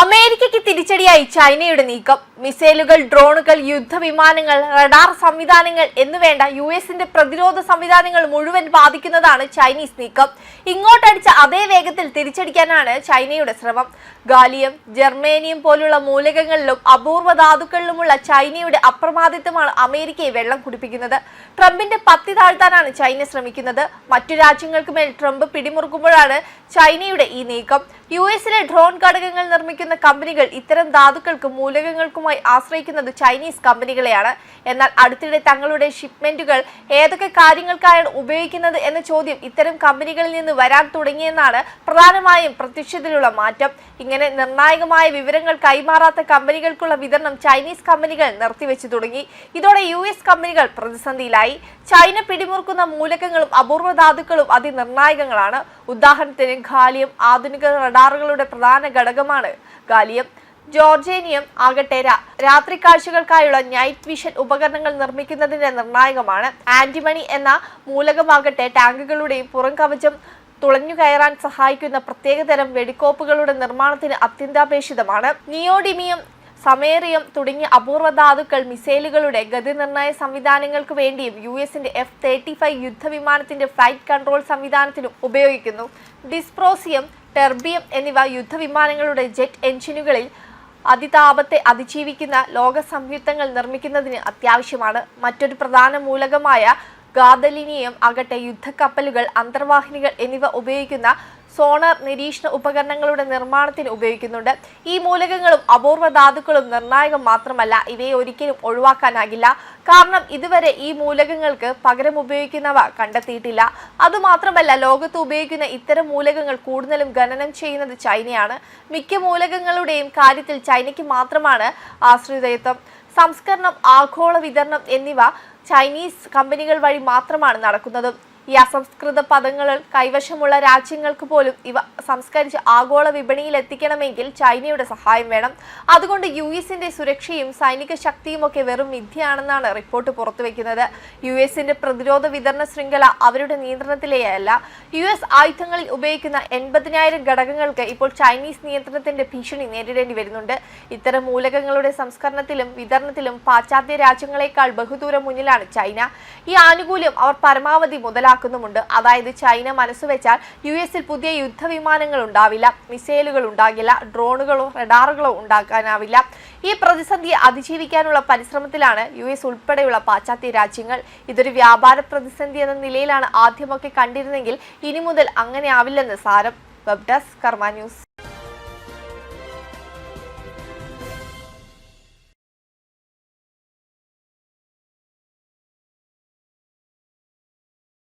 അമേരിക്കയ്ക്ക് തിരിച്ചടിയായി ചൈനയുടെ നീക്കം. മിസൈലുകൾ ഡ്രോണുകൾ യുദ്ധവിമാനങ്ങൾ റഡാർ സംവിധാനങ്ങൾ എന്നുവേണ്ട യു എസിന്റെ പ്രതിരോധ സംവിധാനങ്ങൾ മുഴുവൻ ബാധിക്കുന്നതാണ് ചൈനീസ് നീക്കം. ഇങ്ങോട്ടടിച്ച അതേ വേഗത്തിൽ തിരിച്ചടിക്കാനാണ് ചൈനയുടെ ശ്രമം. ഗാലിയം ജർമേനിയം പോലുള്ള മൂലകങ്ങളിലും അപൂർവ ധാതുക്കളിലുമുള്ള ചൈനയുടെ അപ്രമാദിത്വമാണ് അമേരിക്കയെ വെള്ളം കുടിപ്പിക്കുന്നത്. ട്രംപിന്റെ പത്തി താഴ്ത്താനാണ് ചൈന ശ്രമിക്കുന്നത്. മറ്റു രാജ്യങ്ങൾക്ക് മേൽ ട്രംപ് പിടിമുറുക്കുമ്പോഴാണ് ചൈനയുടെ ഈ നീക്കം. യു എസിലെ ഡ്രോൺ ഘടകങ്ങൾ നിർമ്മിക്കുന്ന കമ്പനികൾ ഇത്തരം ധാതുക്കൾക്കും മൂലകങ്ങൾക്കുമായി ആശ്രയിക്കുന്നത് ചൈനീസ് കമ്പനികളെയാണ്. എന്നാൽ അടുത്തിടെ തങ്ങളുടെ ഷിപ്മെന്റുകൾ ഏതൊക്കെ കാര്യങ്ങൾക്കായാണ് ഉപയോഗിക്കുന്നത് എന്ന ചോദ്യം ഇത്തരം കമ്പനികളിൽ നിന്ന് വരാൻ തുടങ്ങിയെന്നാണ് പ്രധാനമായും പ്രത്യക്ഷത്തിലുള്ള മാറ്റം. ഇങ്ങനെ നിർണായകമായ വിവരങ്ങൾ കൈമാറാത്ത കമ്പനികൾക്കുള്ള വിതരണം ചൈനീസ് കമ്പനികൾ നിർത്തിവെച്ചു തുടങ്ങി. ഇതോടെ യു എസ് കമ്പനികൾ പ്രതിസന്ധിയിലായി. ചൈന പിടിമുറുക്കുന്ന മൂലകങ്ങളും അപൂർവ ധാതുക്കളും അതിനിർണായകങ്ങളാണ്. ഉദാഹരണത്തിന് ഖാലിയം ആധുനിക റഡാറുകളുടെ പ്രധാന ഘടകമാണ്. ഗാലിയം ജോർജേനിയം ആകട്ടെ രാത്രി കാഴ്ചകൾക്കായുള്ള നൈറ്റ് വിഷൻ ഉപകരണങ്ങൾ നിർമ്മിക്കുന്നതിന്റെ നിർണായകമാണ്. ആന്റിമണി എന്ന മൂലകമാകട്ടെ ടാങ്കുകളുടെയും പുറം കവചം തുളഞ്ഞു കയറാൻ സഹായിക്കുന്ന പ്രത്യേകതരം വെടിക്കോപ്പുകളുടെ നിർമ്മാണത്തിന് അത്യന്താപേക്ഷിതമാണ്. നിയോഡിമിയം സമേറിയം തുടങ്ങിയ അപൂർവ ധാതുക്കൾ മിസൈലുകളുടെ ഗതിനിർണയ സംവിധാനങ്ങൾക്ക് വേണ്ടിയും യു എസിന്റെ എഫ് തേർട്ടി ഫൈവ് യുദ്ധവിമാനത്തിന്റെ ഫ്ലൈറ്റ് കൺട്രോൾ സംവിധാനത്തിനും ഉപയോഗിക്കുന്നു. ഡിസ്പ്രോസിയം ടെർബിയം എന്നിവ യുദ്ധവിമാനങ്ങളുടെ ജെറ്റ് എഞ്ചിനുകളിൽ അതിതാപത്തെ അതിജീവിക്കുന്ന ലോക സംയുക്തങ്ങൾ നിർമ്മിക്കുന്നതിന് അത്യാവശ്യമാണ്. മറ്റൊരു പ്രധാന മൂലകമായ ഗാദലിനിയം ആകട്ടെ യുദ്ധക്കപ്പലുകൾ അന്തർവാഹിനികൾ എന്നിവ ഉപയോഗിക്കുന്ന സോണർ നിരീക്ഷണ ഉപകരണങ്ങളുടെ നിർമ്മാണത്തിന് ഉപയോഗിക്കുന്നുണ്ട്. ഈ മൂലകങ്ങളും അപൂർവ ധാതുക്കളും നിർണായകം മാത്രമല്ല ഇവയെ ഒരിക്കലും ഒഴിവാക്കാനാകില്ല. കാരണം ഇതുവരെ ഈ മൂലകങ്ങൾക്ക് പകരം ഉപയോഗിക്കുന്നവ കണ്ടെത്തിയിട്ടില്ല. അതുമാത്രമല്ല ലോകത്ത് ഉപയോഗിക്കുന്ന ഇത്തരം മൂലകങ്ങൾ കൂടുതലും ഖനനം ചെയ്യുന്നത് ചൈനയാണ്. മിക്ക മൂലകങ്ങളുടെയും കാര്യത്തിൽ ചൈനയ്ക്ക് മാത്രമാണ് ആശ്രിതത്വം. സംസ്കരണം ആഗോള വിതരണം എന്നിവ ചൈനീസ് കമ്പനികൾ വഴി മാത്രമാണ് നടക്കുന്നത്. ഈ അസംസ്കൃത പദങ്ങൾ കൈവശമുള്ള രാജ്യങ്ങൾക്ക് പോലും ഇവ സംസ്കരിച്ച് ആഗോള വിപണിയിൽ എത്തിക്കണമെങ്കിൽ ചൈനയുടെ സഹായം വേണം. അതുകൊണ്ട് യു എസിന്റെ സുരക്ഷയും സൈനിക ശക്തിയും ഒക്കെ വെറും മിഥ്യയാണെന്നാണ് റിപ്പോർട്ട് പുറത്തുവെക്കുന്നത്. യു എസിന്റെ പ്രതിരോധ വിതരണ ശൃംഖല അവരുടെ നിയന്ത്രണത്തിലേയല്ല. യു എസ് ആയുധങ്ങളിൽ ഉപയോഗിക്കുന്ന എൺപതിനായിരം ഘടകങ്ങൾക്ക് ഇപ്പോൾ ചൈനീസ് നിയന്ത്രണത്തിന്റെ ഭീഷണി നേരിടേണ്ടി വരുന്നുണ്ട്. ഇത്തരം മൂലകങ്ങളുടെ സംസ്കരണത്തിലും വിതരണത്തിലും പാശ്ചാത്യ രാജ്യങ്ങളെക്കാൾ ബഹുദൂരം മുന്നിലാണ് ചൈന. ഈ ആനുകൂല്യം അവർ പരമാവധി മുതലാക്കുന്നുമുണ്ട് അതായത് ചൈന മനസ്സുവെച്ചാൽ യു എസിൽ പുതിയ യുദ്ധവിമാനങ്ങൾ ഉണ്ടാവില്ല മിസൈലുകൾ ഉണ്ടാകില്ല ഡ്രോണുകളോ റഡാറുകളോ ഉണ്ടാക്കാനാവില്ല. ഈ പ്രതിസന്ധി അതിജീവിക്കാനുള്ള പരിശ്രമത്തിലാണ് യു എസ് ഉൾപ്പെടെയുള്ള പാശ്ചാത്യ രാജ്യങ്ങൾ. ഇതൊരു വ്യാപാര പ്രതിസന്ധി എന്ന നിലയിലാണ് ആദ്യമൊക്കെ കണ്ടിരുന്നെങ്കിൽ ഇനി മുതൽ അങ്ങനെ ആവില്ലെന്ന് സാരം. Web desk Karma news.